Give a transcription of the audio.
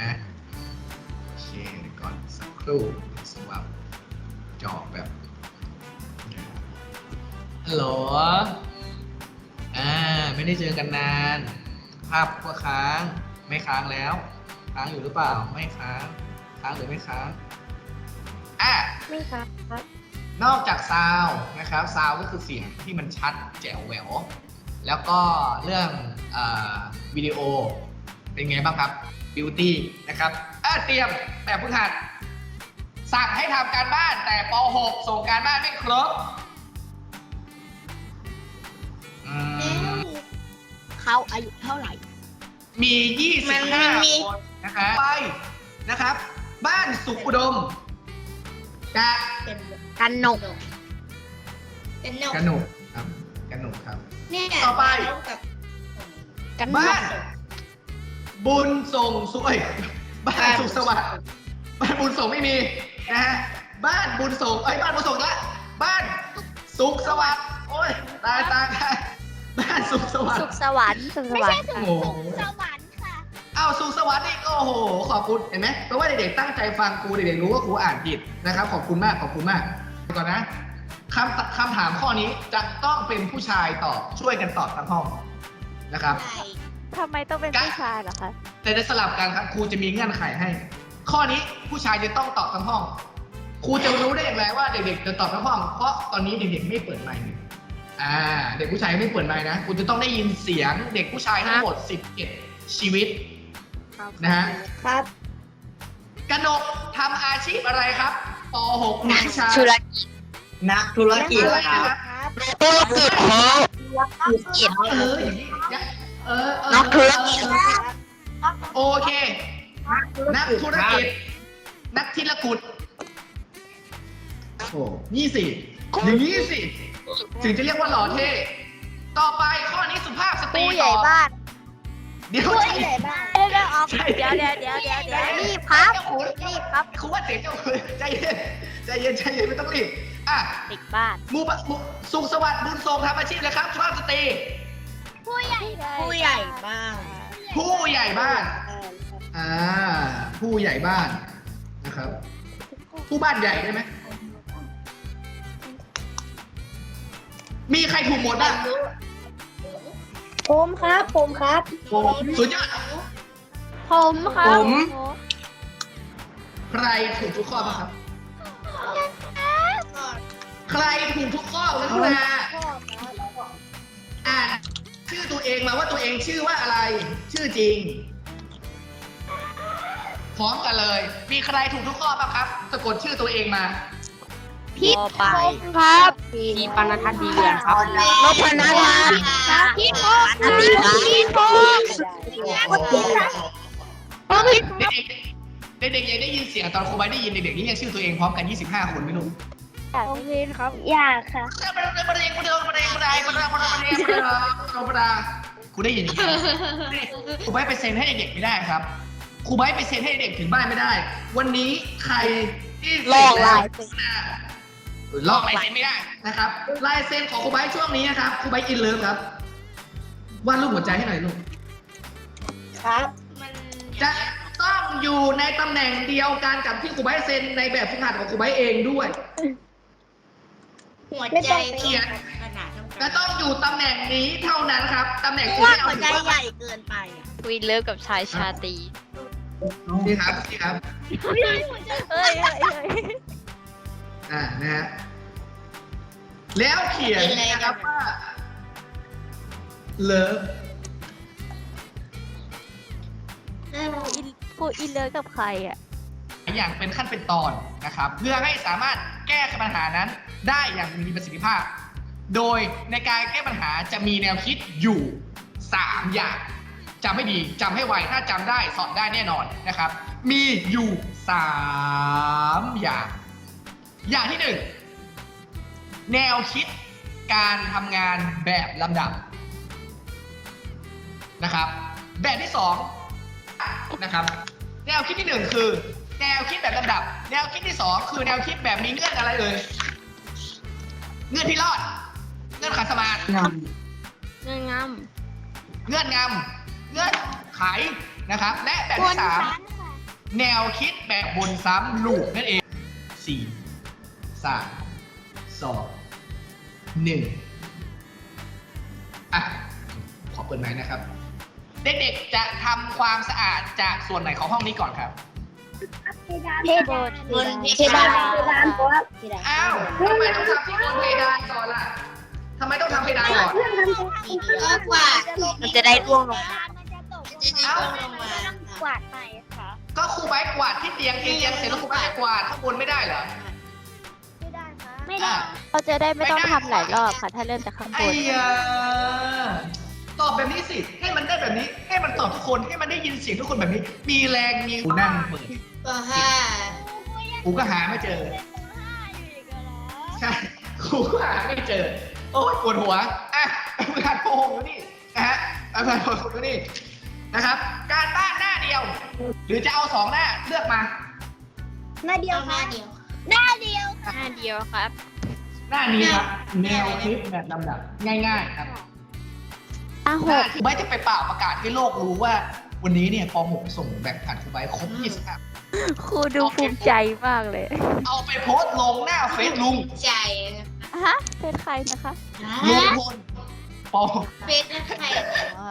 นะโอเคเดี๋ยวก่อนสักครู่สวับจอแบบฮัลโหลอ่าไม่ได้เจอกันนาน ภาพก็ค้างไม่ค้างแล้ว ค้างอยู่หรือเปล่าไม่ค้าง ค้างหรือไม่ค้างอะไม่ครับครับนอกจากซาวด์นะครับซาวด์ก็คือเสียงที่มันชัดแจ๋วแหวว แล้วก็เรื่องเออวิดีโอเป็นไงบ้างครับ บิวตี้นะครับอะเตรียมแต่พึ่งหัด สั่งให้ทำการบ้านแต่ป .6 ส่งการบ้านไม่ครบอืมเขาอายุเท่าไหร่ มี มันมันมี 25 คนนะครับไปนะครับ บ้านสุขอุดมกับกันนกกันนกกระหนุกครับกระหนุกครับ เนี่ยต่อไป กันนบ้ากน บุญส่งสวยบ้านสุขสวัสดิ์บ้านบุญส่งไม่มีนะฮะบ้านบุญส่งไอ้ยบ้านบุญส่งละบ้านสุขสวัสดิ์โอ้ยตายตายตายบ้านสุขสวัสสุดิ์ขสวรรค์สุขสวรรค์โอ้โหสวรรค์ค่ะอ้าวสุขสวัสดิ์นี่ก็โอ้โห ขอบคุณเห็นไหมแปลว่าเด็กๆตั้งใจฟังครูเด็กๆรู้ว่าครูอ่านผิดนะครับ ขอบคุณมากขอบคุณมากก่อนนะคำคำถามข้อนี้จะต้องเป็นผู้ชายตอบช่วยกันตอบทั้งห้องนะครับ ทำไมต้องเป็นผู้ชายเหรอคะแต่จะสลับกันครับครูจะมีเงื่อนไขให้ ข้อนี้ผู้ชายจะต้องตอบทั้งห้อง ครูจะรู้ได้อย่างไรว่าเด็กๆจะตอบทั้งห้อง เพราะตอนนี้เด็กๆไม่เปิดไมค์เลยอ่า เด็กผู้ชายไม่เปิดไมค์นะคุณจะต้องได้ยินเสียงเด็กผู้ชายทั้งหมด11ชีวิตนะฮะครับกนกทำอาชีพอะไรครับป .6 นักวิชาธุรกิจนักธุรกิจอะไรคนะรับครับธุรกิจครับธุรกิจเอออย่างนี้ เออเออนักธุรกิจโอเค นักธุรกิจ นักธุรกุจโอ้โหนี่สิอย่างนี้สิ ถึงจะเรียกว่าหล่อเท่ ต่อไปข้อนี้สุภาพสตรีผู้ใหญ่บ้านเดี๋ยวผู้ใช่ใหญ่บ้านเดี๋ยวเดี๋ยวเอาเดี๋ยวเดี๋ยวเดี๋ยวเดี๋ยวเดี๋ยวรีบครับเจ้าขุนรีบครับครูว่าเสียงเจ้าขุนใจเย็น ใจเย็น ใจเย็นไม่ต้องรีบ อะ เด็กบ้าน หมูปะหมูสุขสวัสดิ์บุญทรงทำอาชีพเลยครับสุภาพสตรีผู้ใหญ่ผู้ใหญ่ บ้านผู้ใหญ่บ้าน อ่า ผู้ใหญ่บ้านนะครับ ผู้บ้านใหญ่ได้ไหม มีใครถูกหมดบ้างผมครับ ผมครับสุดยอด ผมครับ ผม ใครถูกทุกข้อบ้างครับ ใครถูกทุกข้อเลยคุณอา ตัวเองมาว่าตัวเองชื่อว่าอะไร ชื่อจริง พร้อมกันเลย มีใครถูกทุกข้อบ้างครับ สะกดชื่อตัวเองมา พี่ไปครับมีปนทัศน์ดีเดือนครับนพนัทครับพี่พงศ์พี่พงศ์เด็กๆเด็กๆยังได้ยินเสียงตอนครูใบได้ยินเด็กๆนี่ยังชื่อตัวเองพร้อมกัน 25 คนไม่รู้ โรงเรียนครับ อยากค่ะครูได้ยินอย่างนี้ครูใบไปเซ็นให้เด็กๆไม่ได้ครับครูใบไปเซ็นให้เด็กถึงบ้านไม่ได้ วันนี้ใครที่ลอกลายลอกลายเซ็นไม่ได้นะครับลายเซ็นของครูใบช่วงนี้นะครับครูใบอินเลิฟครับวาดรูปหัวใจให้หน่อยลูก ครับจะต้องอยู่ในตำแหน่งเดียวกันกับที่ครูใบเซ็นในแบบฝึกหัดของครูใบเองด้วย หัวใจเขียนจะต้องอยู่ตำแหน่งนี้เท่านั้นครับตำแหน่งเพอื่ราะนว่าไม่เอาหัวถือว่าใจใหญ่เกินไปอะคุยเลิฟกับชายชาตรีนี่ครับนี่ครับเฮ้ยเฮ้ยเฮ้ยอ่านะฮะแล้วเขียนนะครับว่าเลิฟอินพูดอินเลิฟกับใครอะอย่างเป็นขั้นเป็นตอนนะครับ เพื่อให้สามารถแก้ปัญหานั้น ได้อย่างมีประสิทธิภาพ โดยในการแก้ปัญหาจะมีแนวคิดอยู่ 3 อย่างจำให้ดีจำให้ไวถ้าจำได้สอนได้แน่นอนนะครับ มีอยู่ 3 อย่าง อย่างที่หนึ่งแนวคิดการทำงานแบบลำดับนะครับ แบบที่สองนะครับ แนวคิดที่หนึ่งคือ แนวคิดแบบลำดับ แนวคิดที่สองคือแนวคิดแบบมีเงื่อนอะไรเอ่ย เงื่อนพิรอด เงื่อนขัดสมาธิเงื่อนงเงื่อนงำเงื่อนไขนะครับ และแบบที่สามแนวคิดแบบบนซ้ำลูกนั่นเองสี่สามสองหนึ่งอะ ขอเปิดไม้นะครับ เด็กๆจะทำความสะอาดจากส่วนไหนของห้องนี้ก่อนครับ เพดานบนเพดานเพดานครับอ้าวทำไมต้องทำที่บนเพดานก่อนล่ะทำไมต้องทำเพดานก่อนก็กวามันจะได้ร่วงลงมาเอ้ากวาดไปค่ะก็ครูไบกวาดที่เตียงที่เตียงเสร็จแล้วครูไบกวาดข้างบนไม่ได้เหรอไม่ได้ค่ะไม่ได้เราจะได้ไม่ต้องทำหลายรอบค่ะ ถ้าเริ่มจากข้างบไอ้นยา ตอบแบบนี้สิ ให้มันได้แบบนี้ ให้มันตอบทุกคน ให้มันได้ยินเสียงทุกคนแบบนี้ มีแรง มีกูนั่งเปิดปห้ากูก็หาไม่เจอ ใช่ กูก็หาไม่เจอ โอ้ยปวดหัว อะประธานโพงแล้วนี่นะฮะประธานโพงแล้วนี่ นะครับ การบ้านหน้าเดียว หรือจะเอาสองหน้า เลือกมา หน้าเดียวค่ะหน้าเดียว หน้าเดียวครับ หน้านี้ครับ แนวคลิปแบบลำดับ ง่ายๆครับ อะหหน้ากที่ไม่จะไปเป่าประกาศให้โลกรู้ว่า วันนี้เนี่ยป .6 ส่งแบบผ่านครูไบครบ25ครูดูภูมิใจมากเลย เอาไปโพสต์ลงหน้าเฟซลุงใจฮะเป็นใครนะคะลุงพลปเฟซใครอ่า